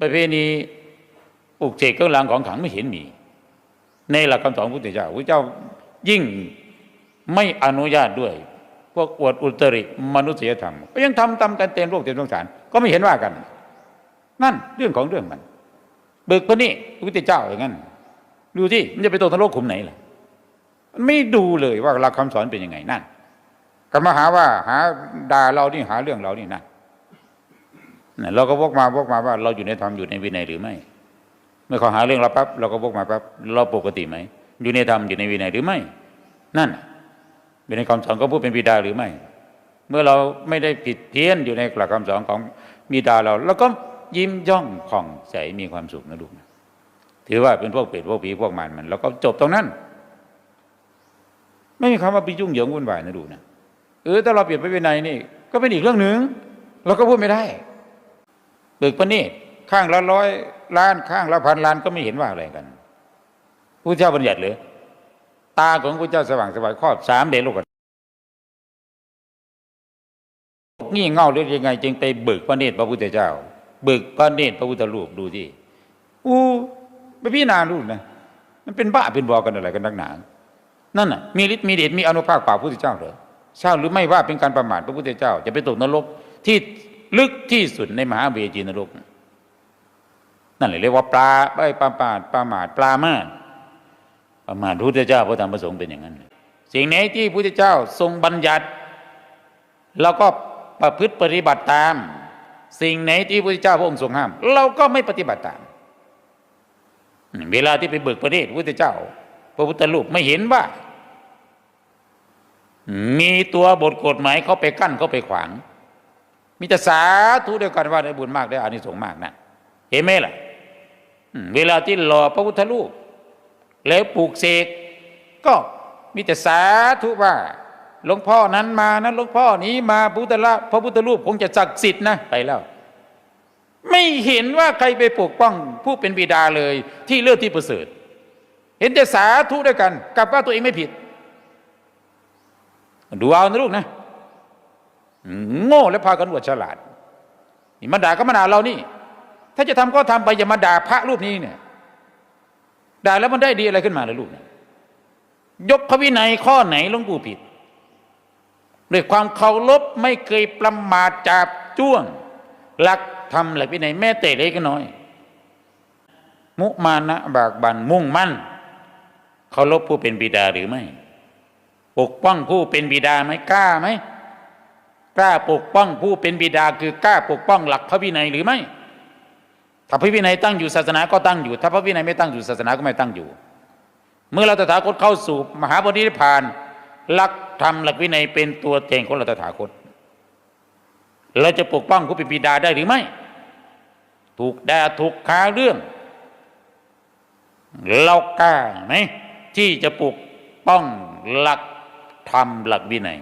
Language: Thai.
ประเพณีปลูกเสกเครื่องรางของขลังไม่เห็นมี ในหลักคำสอนของพระพุทธเจ้าพระเจ้ายิ่งไม่อนุญาตด้วย พวกอวดอุตริมนุษยธรรม ก็ยังทำตามกันเต็มโลกเต็มสงสาร ก็ไม่เห็นว่ากัน นั่นเรื่องของเรื่องมัน เบิกพระนี่พระพุทธเจ้าอย่างนั้น ดูที่มันจะไปตกนรกขุมไหนล่ะมันไม่ดูเลยว่าหลักคำสอนเป็นยังไงนั่นก็มาหาว่าหาด่าเรานี่หาเรื่องเรานี่นั่น เราก็วกมาวกมาว่าเราอยู่ในธรรมอยู่ในวินัยหรือไม่ เมื่อเขาหาเรื่องเราปั๊บเราก็วกมาปั๊บเราปกติไหม อยู่ในธรรมอยู่ในวินัยหรือไม่ นั่นน่ะอยู่ในคำสอนของผู้เป็นบิดาหรือไม่ เมื่อเราไม่ได้ผิดเพี้ยนอยู่ในหลักคำสอนของบิดาเราเราก็ยิ้มย่องผ่องใสมีความสุขนะลูกนะถือว่าเป็นพวกเปรตพวกผีพวกมารมัน แล้วก็จบตรงนั้น ไม่มีคำว่าไปยุ่งเหยิงวุ่นวายนะดูนะเออถ้าเราเปลี่ยนไปวินัยนี่ ก็เป็นอีกเรื่องหนึ่งเราก็พูดไม่ได้ เบิกประณีตข้างละร้อยล้านข้างละพันล้านก็ไม่เห็นว่าอะไรกันพระเจ้าบัญญัติเลยตาของพระเจ้าสว่างสวายครอบสามเดชโลกงี่เง่าหรือยังไง จึงไปเบิกพระเนตรพระพุทธเจ้า เบิกพระเนตรพระพุทธรูปดูที่อู้ไปพี่นาดูนะมันเป็นบ้าเป็นบอกันอะไรกันนักหนา นั่นน่ะมีฤทธิ์มีเดชมีอนุภาพกว่าพระพุทธเจ้าเหรอใช่หรือไม่ว่าเป็นการประมาทพระพุทธเจ้า จะไปตกนรกที่ ลึกที่สุดในมหาเวจีนรก นั่นเลยเรียกว่าปลาไอ้ปลาปาดปลาหมาดปลามาดประมาทพระพุทธเจ้าพระธรรมพระสงฆ์เป็นอย่างนั้น สิ่งไหนที่พระพุทธเจ้าทรงบัญญัติเราก็ประพฤติปฏิบัติตาม สิ่งไหนที่พระพุทธเจ้าพระองค์ทรงห้าม เราก็ไม่ปฏิบัติตาม เวลาที่ไปเบิกประเทศพระพุทธเจ้า พระพุทธรูปไม่เห็นว่า มีตัวบทกฎหมายเขาไปกั้นเขาไปขวาง มีแต่สาธุเดียวกันว่าได้บุญมากได้อานิสงส์มากนะเห็นไหมล่ะเวลาที่หล่อพระพุทธรูปแล้วปลูกเสกก็มีแต่สาธุว่าหลวงพ่อนั้นมานะหลวงพ่อนี้มาพุทธละพระพุทธรูปคงจะศักดิ์สิทธิ์นะไปแล้ว ไม่เห็นว่าใครไปปกป้องผู้เป็นบิดาเลย ที่เลือกที่ประเสริฐ เห็นแต่สาธุด้วยกันกลับว่าตัวเองไม่ผิด ดูเอานะลูกนะ โง่และพากันอวดฉลาดนี่มาด่าก็มาด่าเรานี่ ถ้าจะทำก็ทำไปอย่ามาด่าพระรูปนี้เนี่ยด่าแล้วมันได้ดีอะไรขึ้นมาเลยลูกเนี่ยยกพระวินัยข้อไหนหลวงปู่ผิดด้วยความเคารพไม่เคยประมาทจับจ้วง หลักทำหลักวินัยแม้แต่เล็กน้อย มุมานะบากบันมุ่งมั่นเคารพผู้เป็นบิดาหรือไม่ ปกป้องผู้เป็นบิดาไหมกล้าไหม กล้าปกป้องผู้เป็นบิดาคือกล้าปกป้องหลักพระวินัยหรือไม่ ถ้าพระวินัยตั้งอยู่ศาสนาก็ตั้งอยู่ ถ้าพระวินัยไม่ตั้งอยู่ศาสนาก็ไม่ตั้งอยู่ เมื่อเราตถาคตเข้าสู่มหาบรินิพานหลักธรรมหลักวินัยเป็นตัวแทนของเราตถาคต เราจะปกป้องผู้เป็นบิดาได้หรือไม่ ถูกด่าถูกค้าเรื่อง เรากล้าไหมที่จะปกป้องหลักธรรมหลักวินัย